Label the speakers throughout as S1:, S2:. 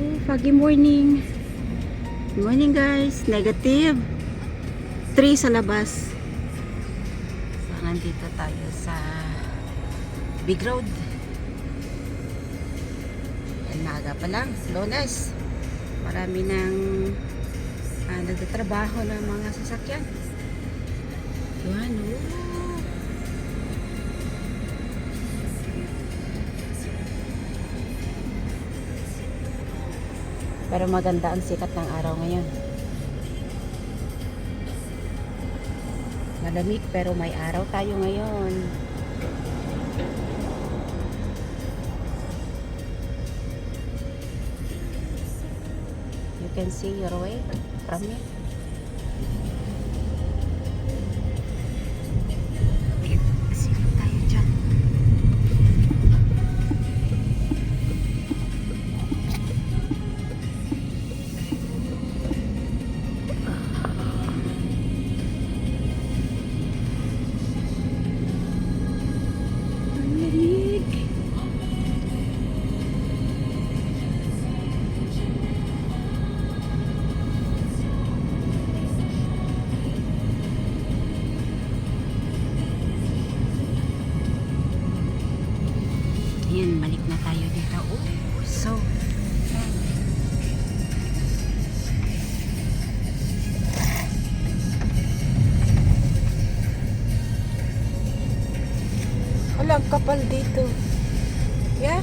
S1: Oh, foggy morning. Good morning guys. Negative. 3 sa labas. So, nandito tayo sa Big Road. Yan, maaga pa lang. Lunes. Marami ng ah, nagtatrabaho ng mga sasakyan. Yan, oh. Pero maganda ang sikat ng araw ngayon. Malamig pero may araw tayo ngayon. You can see your way from here. Kapal dito. Yeah?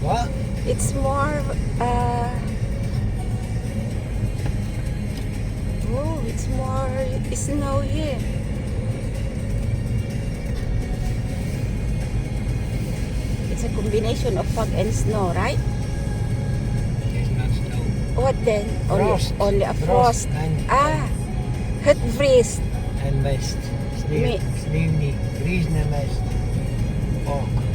S2: What?
S1: It's more, uh, oh, it's more snow here. It's a combination of fog and snow, right? What then? Only,
S2: Frost.
S1: only a frost.
S2: and,
S1: Ah, het vriest.
S2: en mist. Sneeuw,
S1: Nee.
S2: sneeuw niet. Vriezen en mist.
S1: Oh.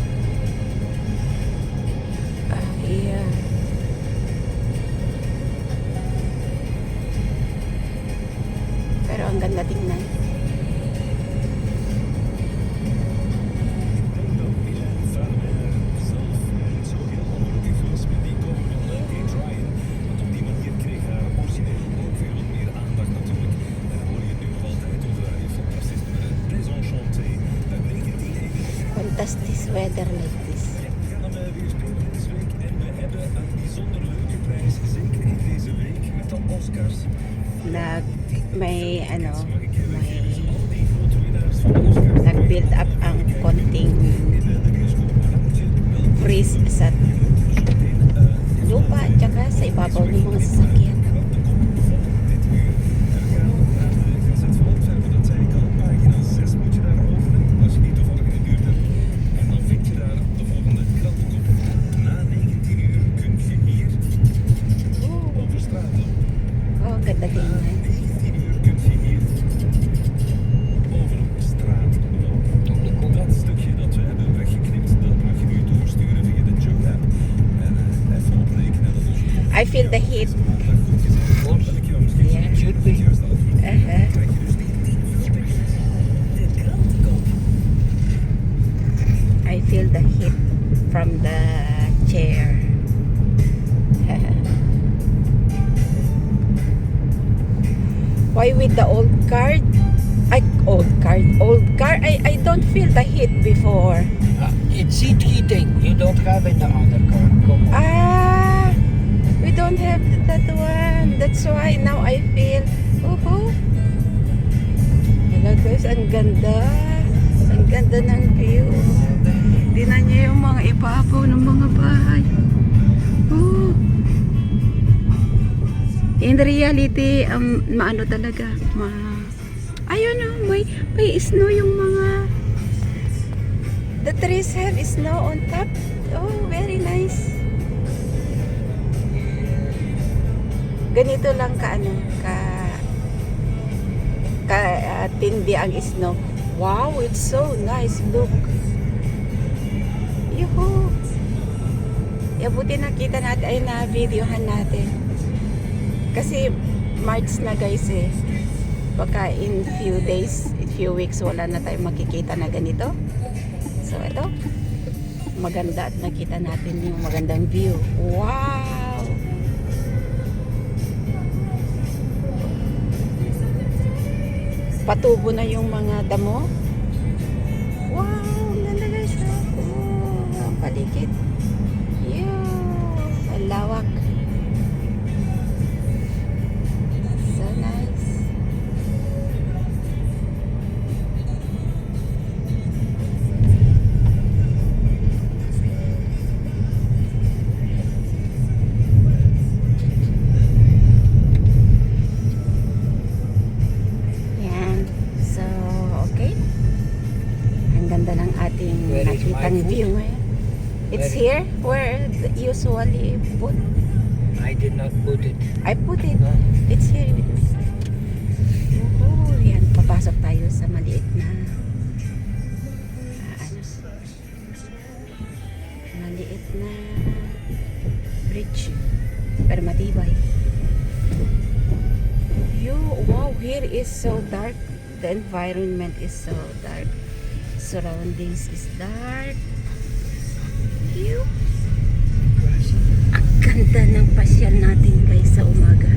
S1: Fantastic weather like this. Nag, may ano, may I feel the heat.
S3: maandag goed gezet.
S2: Course.
S3: Welk je dan misschien
S1: Ja.
S3: niet
S2: Should be.
S1: Uh-huh.
S3: Krijg je dus niet tien de krantenkop.
S1: I feel the heat from the chair. Why with the old card? I old card, old car. I I don't feel the heat before.
S2: Uh, it's seat heating. You don't have in the other car. Come on.
S1: Ah, ganda. Ang ganda ng view. Tingnan niyo yung mga ibabaw ng mga bahay. Oh. In reality, um, maano talaga, ma... Ayun oh, may, may snow yung mga... The trees have snow on top. Oh, very nice. Ganito lang ka ano, ka... ka ah, tindi ang snow. Wow, it's so nice. Look. Yuhu. Ya, buti nakita natin, ay na videohan natin. Kasi March na guys eh. Baka in few days, few weeks, wala na tayong makikita na ganito. So ito, maganda at nakita natin yung magandang view. Wow! Patubo na yung mga damo. Wow, ganda guys. Oh, ang paligid. Yoo, ang lawak. Here where usually put.
S2: I did not put it.
S1: I put it.
S2: No.
S1: It's here me. Oh, yan. Papasok tayo sa maliit na ah, ano, maliit na bridge. Pero matibay. Yo, wow, here is so dark. The environment is so dark. Surroundings is dark. Yo. Ang ganda ng pasyal natin guys sa umaga.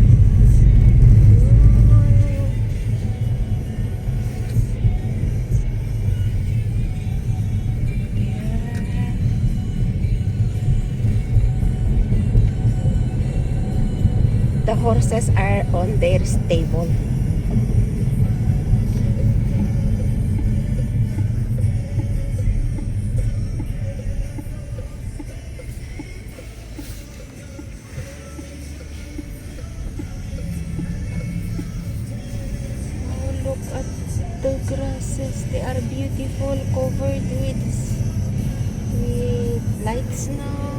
S1: The horses are on their stable. Beautiful, covered with with light snow.